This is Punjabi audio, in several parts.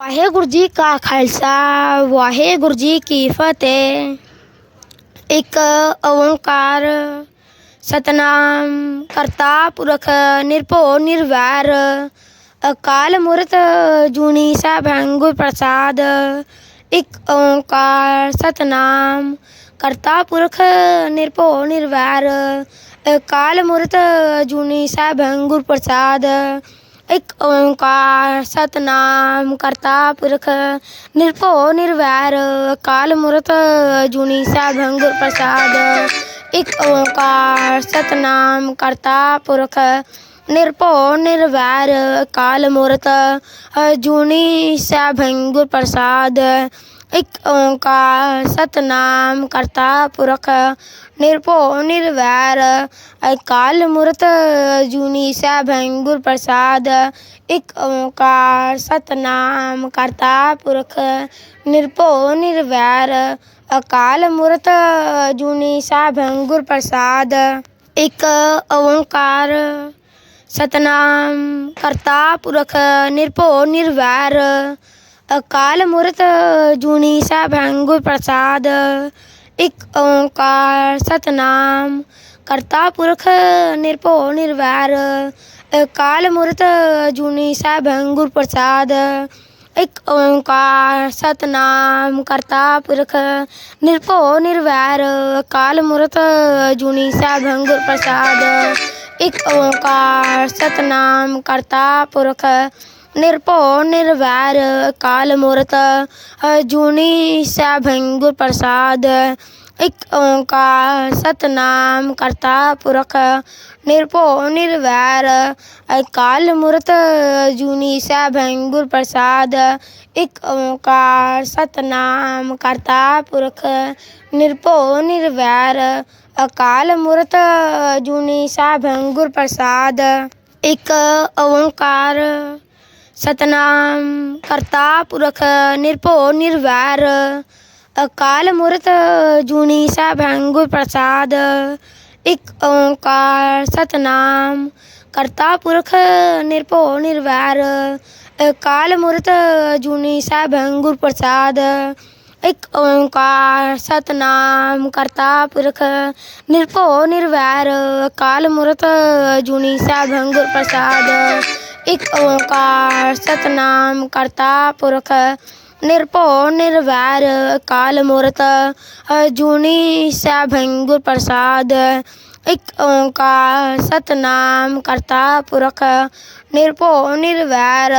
ਵਾਹਿਗੁਰੂ ਜੀ ਕਾ ਖਾਲਸਾ ਵਾਹਿਗੁਰੂ ਜੀ ਕੀ ਫਤਿਹ ਇੱਕ ਓੰਕਾਰ ਸਤਨਾਮ ਕਰਤਾ ਪੁਰਖ ਨਿਰਭਉ ਨਿਰਵੈਰ ਅਕਾਲ ਮੂਰਤ ਜੂਨੀ ਸੈਭੰ ਗੁਰ ਪ੍ਰਸਾਦ ਇੱਕ ਓੰਕਾਰ ਸਤਨਾਮ ਕਰਤਾ ਪੁਰਖ ਨਿਰਭਉ ਨਿਰਵੈਰ ਅਕਾਲ ਮੂਰਤ ਜੂਨੀ ਸੈਭੰ ਗੁਰ ਪ੍ਰਸਾਦ ਇੱਕ ਓੰਕਾਰ ਸਤਨਾਮ ਕਰਤਾ ਪੁਰਖ, ਨਿਰਭਉ, ਨਿਰਵੈਰ, ਅਕਾਲ ਮੂਰਤ, ਜੂਨੀ ਸੈਭੰ ਗੁਰ ਪ੍ਰਸਾਦ। ਇੱਕ ਓੰਕਾਰ ਸਤਨਾਮ ਕਰਤਾ ਪੁਰਖ, ਨਿਰਭਉ, ਨਿਰਵੈਰ, ਅਕਾਲ ਮੂਰਤ, ਜੂਨੀ ਸੈਭੰ ਗੁਰ ਪ੍ਰਸਾਦ। ਇੱਕ ਓੰਕਾਰ, ਸਤਨਾਮ, ਕਰਤਾ ਪੁਰਖ, ਨਿਰਭਉ, ਨਿਰਵੈਰ, ਅਕਾਲ ਮੂਰਤ ਜੂਨੀ ਸੈਭੰ ਗੁਰ ਪ੍ਰਸਾਦ, ਇੱਕ ਓੰਕਾਰ, ਸਤਨਾਮ, ਕਰਤਾ ਪੁਰਖ, ਨਿਰਭਉ, ਨਿਰਵੈਰ, ਅਕਾਲ ਮੂਰਤ ਜੂਨੀ ਸੈਭੰ ਗੁਰ ਪ੍ਰਸਾਦ, ਇੱਕ ਓੰਕਾਰ, ਸਤਨਾਮ, ਕਰਤਾ ਪੁਰਖ, ਨਿਰਭਉ, ਨਿਰਵੈਰ ਅਕਾਲ ਮੂਰਤ, ਜੂਨੀ ਸੈਭੰ ਗੁਰ ਪ੍ਰਸਾਦ, ਇੱਕ ਓੰਕਾਰ ਸਤਨਾਮ, ਕਰਤਾ ਪੁਰਖ, ਨਿਰਭਉ ਨਿਰਵੈਰ, ਅਕਾਲ ਮੂਰਤ, ਜੂਨੀ ਸੈਭੰ ਗੁਰ ਪ੍ਰਸਾਦ, ਇੱਕ ਓੰਕਾਰ ਸਤਨਾਮ, ਕਰਤਾ ਪੁਰਖ, ਨਿਰਭਉ ਨਿਰਵੈਰ, ਅਕਾਲ ਮੂਰਤ, ਜੂਨੀ ਸੈਭੰ ਗੁਰ ਪ੍ਰਸਾਦ, ਇੱਕ ਓੰਕਾਰ ਸਤਨਾਮ, ਕਰਤਾ ਪੁਰਖ ਨਿਰਭਉ, ਨਿਰਵੈਰ, ਅਕਾਲ ਮੂਰਤ ਜੂਨੀ ਸੈਭੰ ਗੁਰ ਪ੍ਰਸਾਦ, ਇੱਕ ਓੰਕਾਰ, ਸਤਨਾਮ ਕਰਤਾ ਪੁਰਖ, ਨਿਰਭਉ, ਨਿਰਵੈਰ, ਅਕਾਲ ਮੂਰਤ, ਜੂਨੀ ਸੈਭੰ ਗੁਰ ਪ੍ਰਸਾਦ, ਇੱਕ ਓੰਕਾਰ, ਸਤਨਾਮ ਕਰਤਾ ਪੁਰਖ, ਨਿਰਭਉ, ਨਿਰਵੈਰ, ਅਕਾਲ ਮੂਰਤ, ਜੂਨੀ ਸੈਭੰ ਗੁਰ ਪ੍ਰਸਾਦ, ਇੱਕ ਓੰਕਾਰ। ਸਤਨਾਮ ਕਰਤਾ ਪੁਰਖ ਨਿਰਭਉ ਨਿਰਵੈਰ, ਅਕਾਲ ਮੂਰਤ ਜੂਨੀ ਸੈਭੰ ਗੁਰ ਪ੍ਰਸਾਦ। ਇੱਕ ਓੰਕਾਰ ਸਤਨਾਮ ਕਰਤਾ ਪੁਰਖ ਨਿਰਭਉ ਨਿਰਵੈਰ, ਅਕਾਲ ਮੂਰਤ ਜੂਨੀ ਸੈਭੰ ਗੁਰ ਪ੍ਰਸਾਦ। ਇੱਕ ਓੰਕਾਰ ਸਤਨਾਮ ਕਰਤਾ ਪੁਰਖ ਨਿਰਭਉ ਨਿਰਵੈਰ, ਅਕਾਲ ਮੂਰਤ ਜੂਨੀ ਸੈਭੰ ਗੁਰ ਪ੍ਰਸਾਦ। ਇੱਕ ਓੰਕਾਰ ਸਤਨਾਮ ਕਰਤਾ ਪੁਰਖ, ਨਿਰਭਉ, ਨਿਰਵੈਰ, ਅਕਾਲ ਮੂਰਤ ਜੂਨੀ ਸੈਭੰ ਗੁਰ ਪ੍ਰਸਾਦ। ਇੱਕ ਓੰਕਾਰ ਸਤਨਾਮ ਕਰਤਾ ਪੁਰਖ, ਨਿਰਭਉ, ਨਿਰਵੈਰ,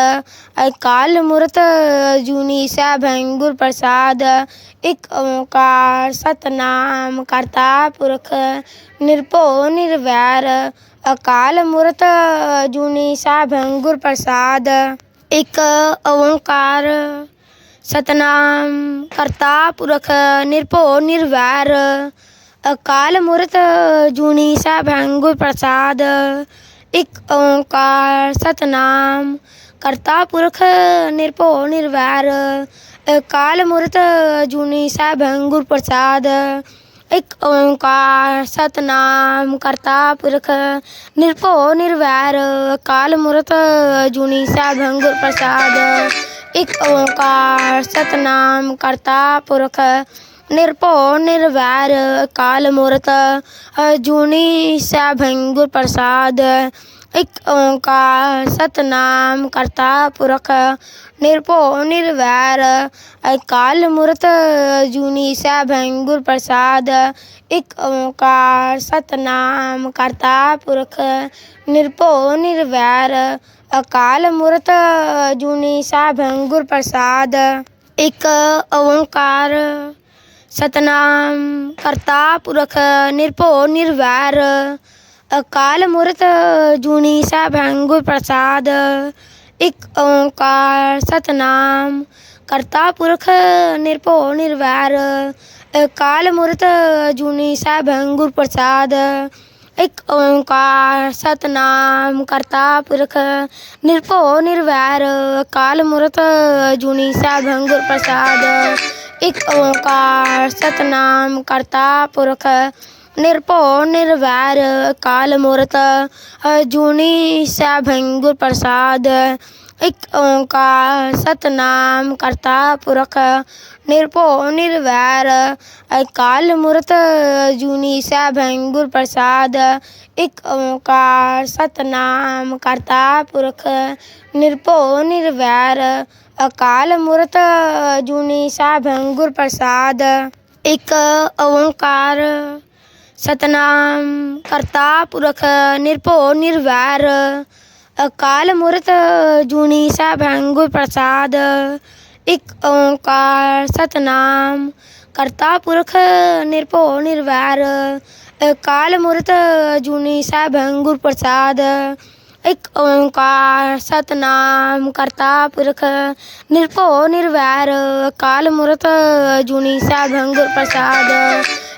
ਅਕਾਲ ਮੂਰਤ ਜੂਨੀ ਸੈਭੰ ਗੁਰ ਪ੍ਰਸਾਦ। ਇੱਕ ਓੰਕਾਰ ਸਤਨਾਮ ਕਰਤਾ ਪੁਰਖ, ਨਿਰਭਉ, ਨਿਰਵੈਰ ਅਕਾਲ ਮੂਰਤ ਜੂਨੀ ਸੈਭੰ ਗੁਰ ਪ੍ਰਸਾਦ, ਇੱਕ ਓੰਕਾਰ, ਸਤਨਾਮ ਕਰਤਾ ਪੁਰਖ, ਨਿਰਭਉ, ਨਿਰਵੈਰ ਅਕਾਲ ਮੂਰਤ ਜੂਨੀ ਸੈਭੰ ਗੁਰ ਪ੍ਰਸਾਦ, ਇੱਕ ਓੰਕਾਰ, ਸਤਨਾਮ ਕਰਤਾ ਪੁਰਖ, ਨਿਰਭਉ, ਨਿਰਵੈਰ ਅਕਾਲ ਮੂਰਤ ਜੂਨੀ ਸੈਭੰ ਗੁਰ ਪ੍ਰਸਾਦ ਇੱਕ ਓੰਕਾਰ ਸਤਨਾਮ ਕਰਤਾ ਪੁਰਖ, ਨਿਰਭਉ ਨਿਰਵੈਰ, ਅਕਾਲ ਮੂਰਤ ਜੂਨੀ ਸੈਭੰ ਗੁਰ ਪ੍ਰਸਾਦ। ਇੱਕ ਓੰਕਾਰ ਸਤਨਾਮ ਕਰਤਾ ਪੁਰਖ, ਨਿਰਭਉ ਨਿਰਵੈਰ, ਅਕਾਲ ਮੂਰਤ ਜੂਨੀ ਸੈਭੰ ਗੁਰ ਪ੍ਰਸਾਦ। ਇੱਕ ਓੰਕਾਰ, ਸਤਨਾਮ, ਕਰਤਾ ਪੁਰਖ, ਨਿਰਭਉ, ਨਿਰਵੈਰ, ਅਕਾਲ ਮੂਰਤ, ਜੂਨੀ ਸੈਭੰ ਗੁਰ ਪ੍ਰਸਾਦ, ਇੱਕ ਓੰਕਾਰ, ਸਤਨਾਮ, ਕਰਤਾ ਪੁਰਖ, ਨਿਰਭਉ, ਨਿਰਵੈਰ, ਅਕਾਲ ਮੂਰਤ, ਜੂਨੀ ਸੈਭੰ ਗੁਰ ਪ੍ਰਸਾਦ, ਇੱਕ ਓੰਕਾਰ, ਸਤਨਾਮ, ਕਰਤਾ ਪੁਰਖ, ਨਿਰਭਉ, ਨਿਰਵੈਰ ਅਕਾਲ ਮੂਰਤ ਜੂਨੀ ਸੈਭੰ ਗੁਰ ਪ੍ਰਸਾਦ, ਇੱਕ ਓੰਕਾਰ ਸਤਨਾਮ। ਕਰਤਾ ਪੁਰਖ ਨਿਰਭਉ ਨਿਰਵੈਰ ਅਕਾਲ ਮੂਰਤ ਜੂਨੀ ਸੈਭੰ ਗੁਰ ਪ੍ਰਸਾਦ, ਇੱਕ ਓੰਕਾਰ ਸਤਨਾਮ। ਕਰਤਾ ਪੁਰਖ ਨਿਰਭਉ ਨਿਰਵੈਰ ਅਕਾਲ ਮੂਰਤ ਜੂਨੀ ਸੈਭੰ ਗੁਰ ਪ੍ਰਸਾਦ, ਇੱਕ ਓੰਕਾਰ ਸਤਨਾਮ। ਕਰਤਾ ਪੁਰਖ ਨਿਰਭਉ, ਨਿਰਵੈਰ, ਅਕਾਲ ਮੂਰਤ ਜੂਨੀ ਸੈਭੰ ਗੁਰ ਪ੍ਰਸਾਦ, ਇੱਕ ਓੰਕਾਰ, ਸਤਨਾਮ ਕਰਤਾ ਪੁਰਖ, ਨਿਰਭਉ, ਨਿਰਵੈਰ, ਅਕਾਲ ਮੂਰਤ, ਜੂਨੀ ਸੈਭੰ ਗੁਰ ਪ੍ਰਸਾਦ, ਇੱਕ ਓੰਕਾਰ, ਸਤਨਾਮ ਕਰਤਾ ਪੁਰਖ, ਨਿਰਭਉ, ਨਿਰਵੈਰ, ਅਕਾਲ ਮੂਰਤ, ਜੂਨੀ ਸੈਭੰ ਗੁਰ ਪ੍ਰਸਾਦ, ਇੱਕ ਓੰਕਾਰ। ਸਤਨਾਮ ਕਰਤਾ ਪੁਰਖ ਨਿਰਭਉ ਨਿਰਵੈਰ, ਅਕਾਲ ਮੂਰਤ ਜੂਨੀ ਸੈਭੰ ਗੁਰ ਪ੍ਰਸਾਦ, ਇੱਕ ਓੰਕਾਰ ਸਤਨਾਮ ਕਰਤਾ ਪੁਰਖ ਨਿਰਭਉ ਨਿਰਵੈਰ, ਅਕਾਲ ਮੂਰਤ ਜੂਨੀ ਸੈਭੰ ਗੁਰ ਪ੍ਰਸਾਦ, ਇੱਕ ਓੰਕਾਰ ਸਤਨਾਮ ਕਰਤਾ ਪੁਰਖ ਨਿਰਭਉ ਨਿਰਵੈਰ, ਅਕਾਲ ਮੂਰਤ ਜੂਨੀ ਸੈਭੰ ਗੁਰ ਪ੍ਰਸਾਦ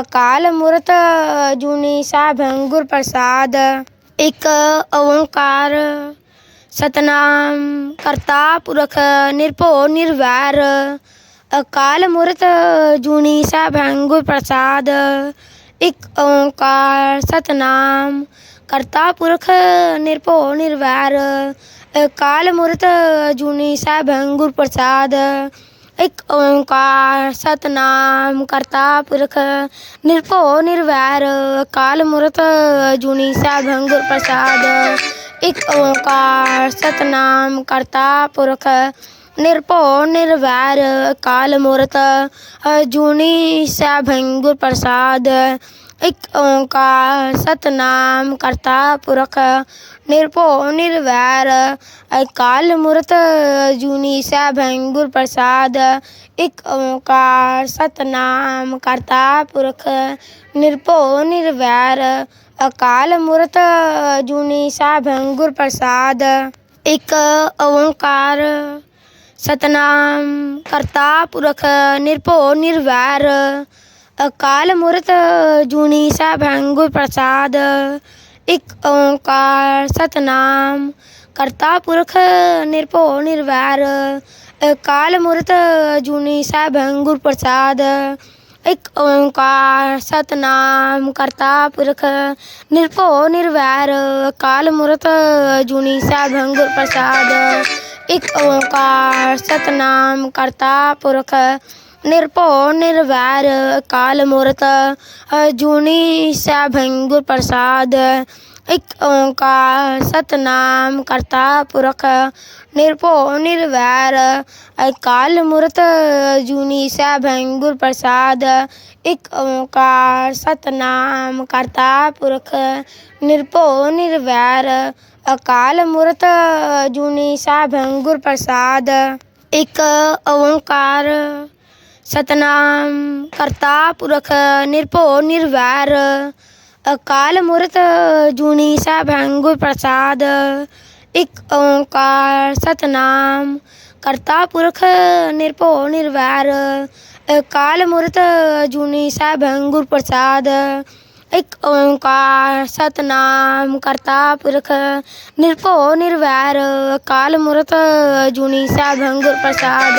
ਅਕਾਲ ਮੂਰਤ, ਜੂਨੀ ਸੈਭੰ ਗੁਰ ਪ੍ਰਸਾਦ, ਇੱਕ ਓੰਕਾਰ, ਸਤਨਾਮ ਕਰਤਾ ਪੁਰਖ, ਨਿਰਭਉ, ਨਿਰਵੈਰ, ਅਕਾਲ ਮੂਰਤ, ਜੂਨੀ ਸੈਭੰ ਗੁਰ ਪ੍ਰਸਾਦ, ਇੱਕ ਓੰਕਾਰ, ਸਤਨਾਮ ਕਰਤਾ ਪੁਰਖ, ਨਿਰਭਉ, ਨਿਰਵੈਰ, ਅਕਾਲ ਮੂਰਤ, ਜੂਨੀ ਸੈਭੰ ਗੁਰ ਪ੍ਰਸਾਦ ਇੱਕ ਓੰਕਾਰ, ਸਤਨਾਮ, ਕਰਤਾ ਪੁਰਖ, ਨਿਰਭਉ, ਨਿਰਵੈਰ, ਅਕਾਲ ਮੂਰਤ, ਜੂਨੀ ਸੈਭੰ ਗੁਰ ਪ੍ਰਸਾਦ। ਇੱਕ ਓੰਕਾਰ, ਸਤਨਾਮ, ਕਰਤਾ ਪੁਰਖ, ਨਿਰਭਉ, ਨਿਰਵੈਰ, ਅਕਾਲ ਮੂਰਤ, ਜੂਨੀ ਸੈਭੰ ਗੁਰ ਪ੍ਰਸਾਦ। ਇੱਕ ਓੰਕਾਰ, ਸਤਨਾਮ, ਕਰਤਾ ਪੁਰਖ, ਨਿਰਭਉ, ਨਿਰਵੈਰ, ਅਕਾਲ ਮੂਰਤ, ਜੂਨੀ ਸੈਭੰ ਗੁਰ ਪ੍ਰਸਾਦ, ਇੱਕ ਓੰਕਾਰ, ਸਤਨਾਮ, ਕਰਤਾ ਪੁਰਖ, ਨਿਰਭਉ, ਨਿਰਵੈਰ, ਅਕਾਲ ਮੂਰਤ, ਜੂਨੀ ਸੈਭੰ ਗੁਰ ਪ੍ਰਸਾਦ, ਇੱਕ ਓੰਕਾਰ, ਸਤਨਾਮ, ਕਰਤਾ ਪੁਰਖ, ਨਿਰਭਉ, ਨਿਰਵੈਰ ਅਕਾਲ ਮੂਰਤ ਜੂਨੀ ਸੈਭੰ ਗੁਰ ਪ੍ਰਸਾਦ, ਇੱਕ ਓੰਕਾਰ ਸਤਨਾਮ, ਕਰਤਾ ਪੁਰਖ ਨਿਰਭਉ ਨਿਰਵੈਰ ਅਕਾਲ ਮੂਰਤ ਜੂਨੀ ਸੈਭੰ ਗੁਰ ਪ੍ਰਸਾਦ, ਇੱਕ ਓੰਕਾਰ ਸਤਨਾਮ, ਕਰਤਾ ਪੁਰਖ ਨਿਰਭਉ ਨਿਰਵੈਰ ਅਕਾਲ ਮੂਰਤ ਜੂਨੀ ਸੈਭੰ ਗੁਰ ਪ੍ਰਸਾਦ, ਇੱਕ ਓੰਕਾਰ ਸਤਨਾਮ, ਕਰਤਾ ਪੁਰਖ ਨਿਰਭਉ, ਨਿਰਵੈਰ, ਅਕਾਲ ਮੂਰਤ ਜੂਨੀ ਸੈਭੰ ਗੁਰ ਪ੍ਰਸਾਦ, ਇੱਕ ਓੰਕਾਰ, ਸਤਨਾਮ ਕਰਤਾ ਪੁਰਖ, ਨਿਰਭਉ, ਨਿਰਵੈਰ, ਅਕਾਲ ਮੂਰਤ ਜੂਨੀ ਸੈਭੰ ਗੁਰ ਪ੍ਰਸਾਦ, ਇੱਕ ਓੰਕਾਰ, ਸਤਨਾਮ ਕਰਤਾ ਪੁਰਖ, ਨਿਰਭਉ, ਨਿਰਵੈਰ, ਅਕਾਲ ਮੂਰਤ ਜੂਨੀ ਸੈਭੰ ਗੁਰ ਪ੍ਰਸਾਦ, ਇੱਕ ਓੰਕਾਰ ਸਤਨਾਮ ਕਰਤਾ ਪੁਰਖ ਨਿਰਭਉ ਨਿਰਵੈਰ, ਅਕਾਲ ਮੂਰਤ ਜੂਨੀ ਸੈਭੰ ਗੁਰ ਪ੍ਰਸਾਦ, ਇੱਕ ਓੰਕਾਰ ਸਤਨਾਮ ਕਰਤਾ ਪੁਰਖ ਨਿਰਭਉ ਨਿਰਵੈਰ, ਅਕਾਲ ਮੂਰਤ ਜੂਨੀ ਸੈਭੰ ਗੁਰ ਪ੍ਰਸਾਦ, ਇੱਕ ਓੰਕਾਰ ਸਤਨਾਮ ਕਰਤਾ ਪੁਰਖ ਨਿਰਭਉ ਨਿਰਵੈਰ, ਅਕਾਲ ਮੂਰਤ ਜੂਨੀ ਸੈਭੰ ਗੁਰ ਪ੍ਰਸਾਦ।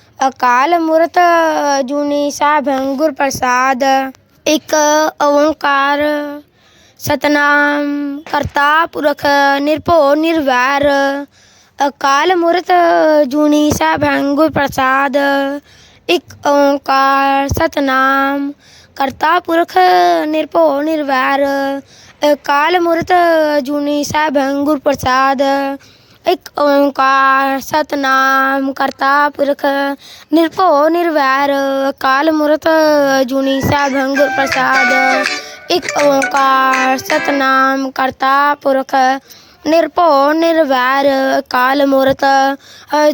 ਅਕਾਲ ਮੂਰਤ ਜੂਨੀ ਸੈਭੰ ਗੁਰ ਪ੍ਰਸਾਦ, ਇੱਕ ਓੰਕਾਰ, ਸਤਨਾਮ, ਕਰਤਾ ਪੁਰਖ, ਨਿਰਭਉ, ਨਿਰਵੈਰ, ਅਕਾਲ ਮੂਰਤ, ਜੂਨੀ ਸੈਭੰ ਗੁਰ ਪ੍ਰਸਾਦ, ਇੱਕ ਓੰਕਾਰ, ਸਤਨਾਮ, ਕਰਤਾ ਪੁਰਖ, ਨਿਰਭਉ, ਨਿਰਵੈਰ, ਅਕਾਲ ਮੂਰਤ, ਜੂਨੀ ਸੈਭੰ ਗੁਰ ਪ੍ਰਸਾਦ ਇੱਕ ਓੰਕਾਰ, ਸਤਨਾਮ ਕਰਤਾ ਪੁਰਖ ਨਿਰਭਉ, ਨਿਰਵੈਰ, ਅਕਾਲ ਮੂਰਤ, ਜੁਨੀ ਸਾਹਿਬ ਪ੍ਰਸਾਦ। ਇੱਕ ਓੰਕਾਰ, ਸਤਨਾਮ ਕਰਤਾ ਪੁਰਖ ਨਿਰਭਉ, ਨਿਰਵੈਰ, ਅਕਾਲ ਮੂਰਤ,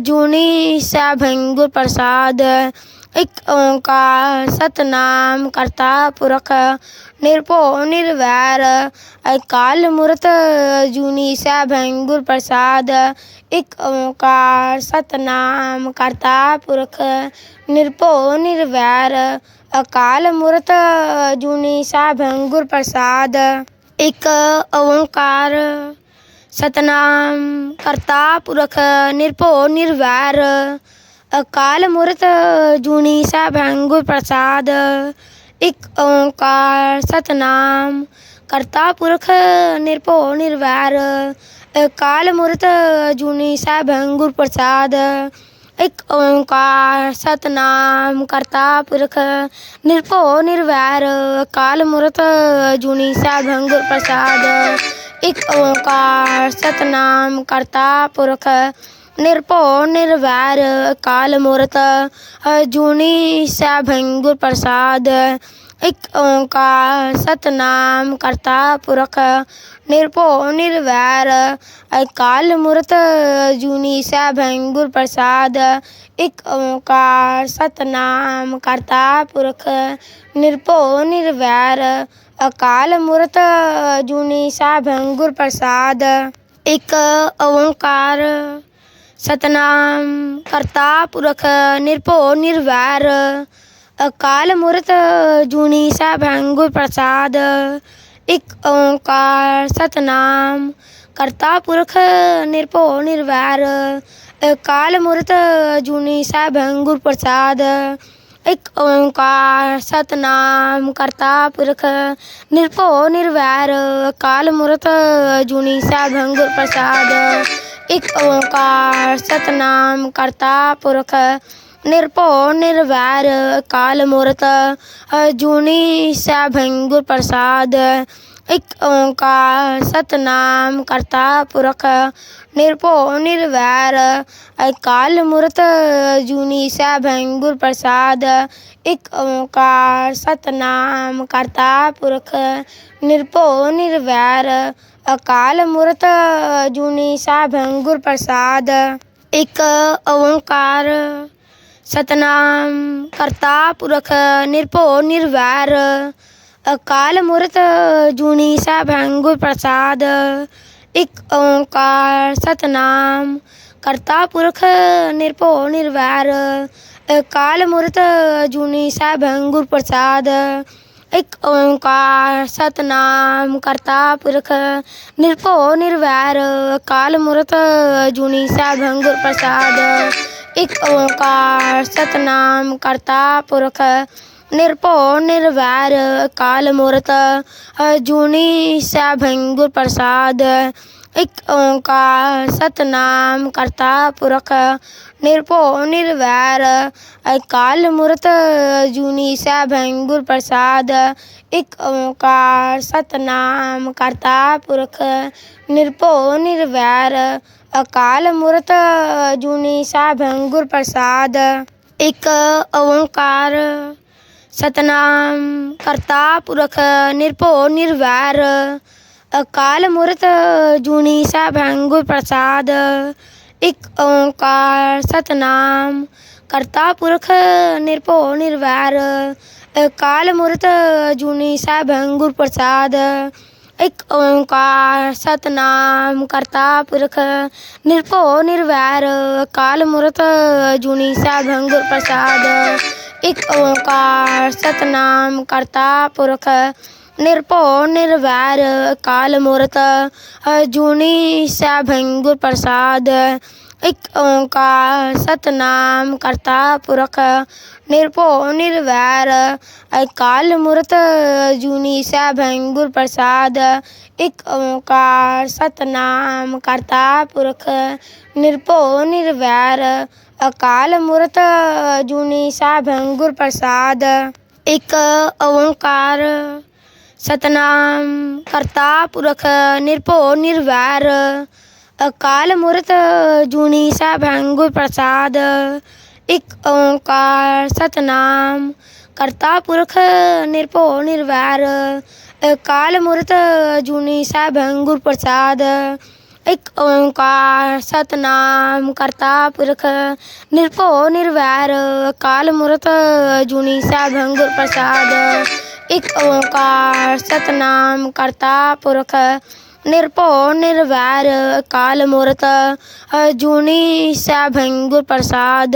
ਜੁਨੀ ਸਾਹਿਬ ਪ੍ਰਸਾਦ। ਇੱਕ ਓੰਕਾਰ, ਸਤਨਾਮ, ਕਰਤਾ ਪੁਰਖ, ਨਿਰਭਉ, ਨਿਰਵੈਰ, ਅਕਾਲ ਮੂਰਤ, ਜੂਨੀ ਸਾਹਿਬ, ਗੁਰ ਪ੍ਰਸਾਦ, ਇੱਕ ਓੰਕਾਰ, ਸਤਨਾਮ, ਕਰਤਾ ਪੁਰਖ, ਨਿਰਭਉ, ਨਿਰਵੈਰ, ਅਕਾਲ ਮੂਰਤ, ਜੂਨੀ ਸਾਹਿਬ, ਗੁਰ ਪ੍ਰਸਾਦ, ਇੱਕ ਓੰਕਾਰ, ਸਤਨਾਮ, ਕਰਤਾ ਪੁਰਖ, ਨਿਰਭਉ, ਨਿਰਵੈਰ ਅਕਾਲ ਮੂਰਤ ਜੁਨੀ ਸਾਹਿਬ ਗੁਰ ਪ੍ਰਸਾਦ, ਇੱਕ ਓੰਕਾਰ ਸਤਨਾਮ, ਕਰਤਾ ਪੁਰਖ ਨਿਰਭਉ ਨਿਰਵੈਰ, ਅਕਾਲ ਮੂਰਤ ਜੁਨੀ ਸਾਹਿਬ ਪ੍ਰਸਾਦ, ਇੱਕ ਓੰਕਾਰ ਸਤਨਾਮ, ਕਰਤਾ ਪੁਰਖ ਨਿਰਭਉ ਨਿਰਵੈਰ, ਅਕਾਲ ਮੂਰਤ ਜੁਨੀ ਸਾਹਿਬ ਪ੍ਰਸਾਦ, ਇੱਕ ਓੰਕਾਰ ਸਤਨਾਮ, ਕਰਤਾ ਪੁਰਖ ਨਿਰਭਉ, ਨਿਰਵੈਰ, ਅਕਾਲ ਮੂਰਤ ਜੂਨੀ ਸਾਹਿਬ ਗੁਰ ਪ੍ਰਸਾਦ, ਇੱਕ ਓੰਕਾਰ, ਸਤਨਾਮ ਕਰਤਾ ਪੁਰਖ, ਨਿਰਭਉ, ਨਿਰਵੈਰ, ਅਕਾਲ ਮੂਰਤ ਜੂਨੀ ਸਾਹਿਬ ਗੁਰ ਪ੍ਰਸਾਦ, ਇੱਕ ਓੰਕਾਰ, ਸਤਨਾਮ ਕਰਤਾ ਪੁਰਖ, ਨਿਰਭਉ, ਨਿਰਵੈਰ, ਅਕਾਲ ਮੂਰਤ ਜੂਨੀ ਸਾਹਿਬ ਗੁਰ ਪ੍ਰਸਾਦ, ਇੱਕ ਓੰਕਾਰ ਸਤਨਾਮ ਕਰਤਾ ਪੁਰਖ ਨਿਰਭਉ ਨਿਰਵੈਰ, ਅਕਾਲ ਮੂਰਤ ਜੂਨੀ ਸਾਹਿਬ ਗੁਰ ਪ੍ਰਸਾਦ, ਇੱਕ ਓੰਕਾਰ ਸਤਨਾਮ ਕਰਤਾ ਪੁਰਖ ਨਿਰਭਉ ਨਿਰਵੈਰ, ਅਕਾਲ ਮੂਰਤ ਜੂਨੀ ਸਾਹਿਬ ਗੁਰ ਪ੍ਰਸਾਦ, ਇੱਕ ਓੰਕਾਰ ਸਤਨਾਮ ਕਰਤਾ ਪੁਰਖ ਨਿਰਭਉ ਨਿਰਵੈਰ, ਅਕਾਲ ਮੂਰਤ ਜੁਨੀ ਸਾਹਿਬ ਗੁਰ ਪ੍ਰਸਾਦ। ਇੱਕ ਓੰਕਾਰ ਸਤਨਾਮ ਕਰਤਾ ਪੁਰਖ, ਨਿਰਭਉ, ਨਿਰਵੈਰ, ਅਕਾਲ ਮੂਰਤ ਜੁਨੀ ਸਾਹਿਬ ਗੁਰ ਪ੍ਰਸਾਦ। ਇੱਕ ਓੰਕਾਰ ਸਤਨਾਮ ਕਰਤਾ ਪੁਰਖ, ਨਿਰਭਉ, ਨਿਰਵੈਰ, ਅਕਾਲ ਮੂਰਤ ਜੁਨੀ ਸਾਹਿਬ ਗੁਰ ਪ੍ਰਸਾਦ। ਇੱਕ ਓੰਕਾਰ ਸਤਨਾਮ ਕਰਤਾ ਪੁਰਖ, ਨਿਰਭਉ, ਨਿਰਵੈਰ ਅਕਾਲ ਮੂਰਤ, ਜੂਨੀ ਸਾਹਿਬ ਗੁਰ ਪ੍ਰਸਾਦ, ਇੱਕ ਓੰਕਾਰ, ਸਤਨਾਮ, ਕਰਤਾ ਪੁਰਖ, ਨਿਰਭਉ, ਨਿਰਵੈਰ, ਅਕਾਲ ਮੂਰਤ, ਜੂਨੀ ਸਾਹਿਬ ਗੁਰ ਪ੍ਰਸਾਦ, ਇੱਕ ਓੰਕਾਰ, ਸਤਨਾਮ, ਕਰਤਾ ਪੁਰਖ, ਨਿਰਭਉ, ਨਿਰਵੈਰ, ਅਕਾਲ ਮੂਰਤ, ਜੂਨੀ ਸਾਹਿਬ ਗੁਰ ਪ੍ਰਸਾਦ ਇੱਕ ਓੰਕਾਰ ਸਤਨਾਮ ਕਰਤਾ ਪੁਰਖ, ਨਿਰਭਉ ਨਿਰਵੈਰ, ਅਕਾਲ ਮੂਰਤ ਜੁਨੀ ਸਾਹਿਬ ਗੁਰ ਪ੍ਰਸਾਦ ਇੱਕ ਓੰਕਾਰ ਸਤਨਾਮ ਕਰਤਾ ਪੁਰਖ, ਨਿਰਭਉ ਨਿਰਵੈਰ, ਅਕਾਲ ਮੂਰਤ ਜੁਨੀ ਸਾਹਿਬ ਗੁਰ ਪ੍ਰਸਾਦ ਇੱਕ ਓੰਕਾਰ, ਸਤਨਾਮ, ਕਰਤਾ ਪੁਰਖ, ਨਿਰਭਉ, ਨਿਰਵੈਰ, ਅਕਾਲ ਮੂਰਤ, ਜੂਨੀ ਸਾਹਿਬ, ਗੁਰ ਪ੍ਰਸਾਦ, ਇੱਕ ਓੰਕਾਰ, ਸਤਨਾਮ, ਕਰਤਾ ਪੁਰਖ, ਨਿਰਭਉ, ਨਿਰਵੈਰ, ਅਕਾਲ ਮੂਰਤ, ਜੂਨੀ ਸਾਹਿਬ, ਗੁਰ ਪ੍ਰਸਾਦ, ਇੱਕ ਓੰਕਾਰ, ਸਤਨਾਮ, ਕਰਤਾ ਪੁਰਖ, ਨਿਰਭਉ, ਨਿਰਵੈਰ ਅਕਾਲ ਮੂਰਤ, ਜੁਨੀ ਸਾਹਿਬ ਗੁਰ ਪ੍ਰਸਾਦ, ਇੱਕ ਓੰਕਾਰ ਸਤਨਾਮ, ਕਰਤਾ ਪੁਰਖ ਨਿਰਭਉ ਨਿਰਵੈਰ, ਅਕਾਲ ਮੂਰਤ, ਜੁਨੀ ਸਾਹਿਬ ਗੁਰ ਪ੍ਰਸਾਦ, ਇੱਕ ਓੰਕਾਰ ਸਤਨਾਮ, ਕਰਤਾ ਪੁਰਖ ਨਿਰਭਉ ਨਿਰਵੈਰ, ਅਕਾਲ ਮੂਰਤ, ਜੁਨੀ ਸਾਹਿਬ ਗੁਰ ਪ੍ਰਸਾਦ, ਇੱਕ ਓੰਕਾਰ ਸਤਨਾਮ, ਕਰਤਾ ਪੁਰਖ ਨਿਰਭਉ ਨਿਰਵੈਰ ਅਕਾਲ ਮੂਰਤ ਜੁਨੀ ਸਾਹਿਬ ਗੁਰ ਪ੍ਰਸਾਦ ਇੱਕ ਓੰਕਾਰ ਸਤਨਾਮ ਕਰਤਾ ਪੁਰਖ ਨਿਰਭਉ ਨਿਰਵੈਰ ਅਕਾਲ ਮੂਰਤ ਜੂਨੀ ਸਾਹਿਬ ਗੁਰ ਪ੍ਰਸਾਦ ਇੱਕ ਓੰਕਾਰ ਸਤਨਾਮ ਕਰਤਾ ਪੁਰਖ ਨਿਰਭਉ ਨਿਰਵੈਰ ਅਕਾਲ ਮੂਰਤ ਜੂਨੀ ਸਾਹਿਬ ਗੁਰ ਪ੍ਰਸਾਦ ਇੱਕ ਓੰਕਾਰ ਸਤਨਾਮ ਕਰਤਾ ਪੁਰਖ ਨਿਰਭਉ ਨਿਰਵੈਰ, ਅਕਾਲ ਮੂਰਤ ਜੂਨੀ ਸਾਹਿਬ ਗੁਰ ਪ੍ਰਸਾਦ, ਇੱਕ ਓੰਕਾਰ ਸਤਨਾਮ ਕਰਤਾ ਪੁਰਖ ਨਿਰਭਉ ਨਿਰਵੈਰ, ਅਕਾਲ ਮੂਰਤ ਜੂਨੀ ਸਾਹਿਬ ਗੁਰ ਪ੍ਰਸਾਦ, ਇੱਕ ਓੰਕਾਰ ਸਤਨਾਮ ਕਰਤਾ ਪੁਰਖ ਨਿਰਭਉ ਨਿਰਵੈਰ, ਅਕਾਲ ਮੂਰਤ ਜੂਨੀ ਸਾਹਿਬ ਗੁਰ ਪ੍ਰਸਾਦ ਇੱਕ ਓੰਕਾਰ, ਸਤਨਾਮ, ਕਰਤਾ ਪੁਰਖ, ਨਿਰਭਉ, ਨਿਰਵੈਰ, ਅਕਾਲ ਮੂਰਤ, ਜੂਨੀ ਸਾਹਿਬ ਗੁਰ ਪ੍ਰਸਾਦ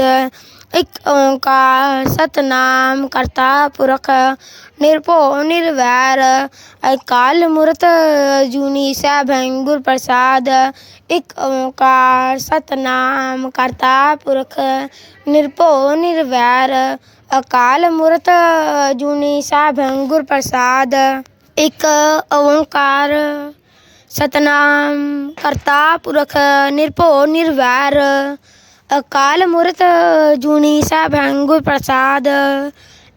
ਇੱਕ ਓੰਕਾਰ, ਸਤਨਾਮ, ਕਰਤਾ ਪੁਰਖ, ਨਿਰਭਉ, ਨਿਰਵੈਰ, ਅਕਾਲ ਮੂਰਤ, ਜੂਨੀ ਸਾਹਿਬ ਗੁਰ ਪ੍ਰਸਾਦ ਇੱਕ ਓੰਕਾਰ, ਸਤਨਾਮ, ਕਰਤਾ ਪੁਰਖ, ਨਿਰਭਉ, ਨਿਰਵੈਰ ਅਕਾਲ ਮੂਰਤ ਜੂਨੀ ਸਾਹਿਬ ਗੁਰ ਪ੍ਰਸਾਦ, ਇੱਕ ਓੰਕਾਰ, ਸਤਨਾਮ, ਕਰਤਾ ਪੁਰਖ, ਨਿਰਭਉ, ਨਿਰਵੈਰ, ਅਕਾਲ ਮੂਰਤ, ਜੂਨੀ ਸਾਹਿਬ ਗੁਰ ਪ੍ਰਸਾਦ,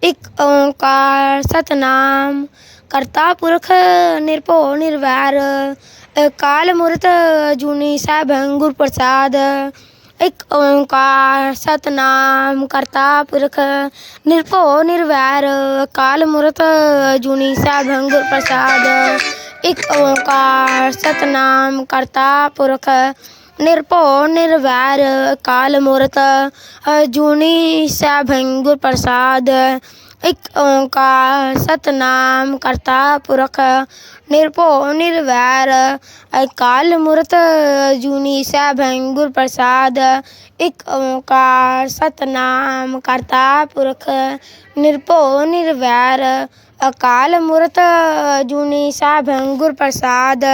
ਇੱਕ ਓੰਕਾਰ, ਸਤਨਾਮ, ਕਰਤਾ ਪੁਰਖ, ਨਿਰਭਉ, ਨਿਰਵੈਰ, ਅਕਾਲ ਮੂਰਤ, ਜੂਨੀ ਸਾਹਿਬ ਗੁਰ ਪ੍ਰਸਾਦ ਇੱਕ ਓੰਕਾਰ, ਸਤਨਾਮ ਕਰਤਾ ਪੁਰਖ ਨਿਰਭਉ, ਨਿਰਵੈਰ, ਅਕਾਲ ਮੂਰਤ, ਜੂਨੀ ਸਾਹਿਬ ਪ੍ਰਸਾਦ। ਇੱਕ ਓੰਕਾਰ, ਸਤਨਾਮ ਕਰਤਾ ਪੁਰਖ ਨਿਰਭਉ, ਨਿਰਵੈਰ, ਅਕਾਲ ਮੂਰਤ, ਜੂਨੀ ਸਾਹਿਬ ਪ੍ਰਸਾਦ। ਇੱਕ ਓੰਕਾਰ, ਸਤਨਾਮ ਕਰਤਾ ਪੁਰਖ, ਨਿਰਭਉ, ਨਿਰਵੈਰ। ਅਕਾਲ ਮੂਰਤ ਜੂਨੀ ਸਾਹਿਬ ਗੁਰ ਪ੍ਰਸਾਦ। ਇੱਕ ਓੰਕਾਰ, ਸਤਨਾਮ ਕਰਤਾ ਪੁਰਖ, ਨਿਰਭਉ, ਨਿਰਵੈਰ। ਅਕਾਲ ਮੂਰਤ ਜੂਨੀ ਸਾਹਿਬ ਗੁਰ ਪ੍ਰਸਾਦ।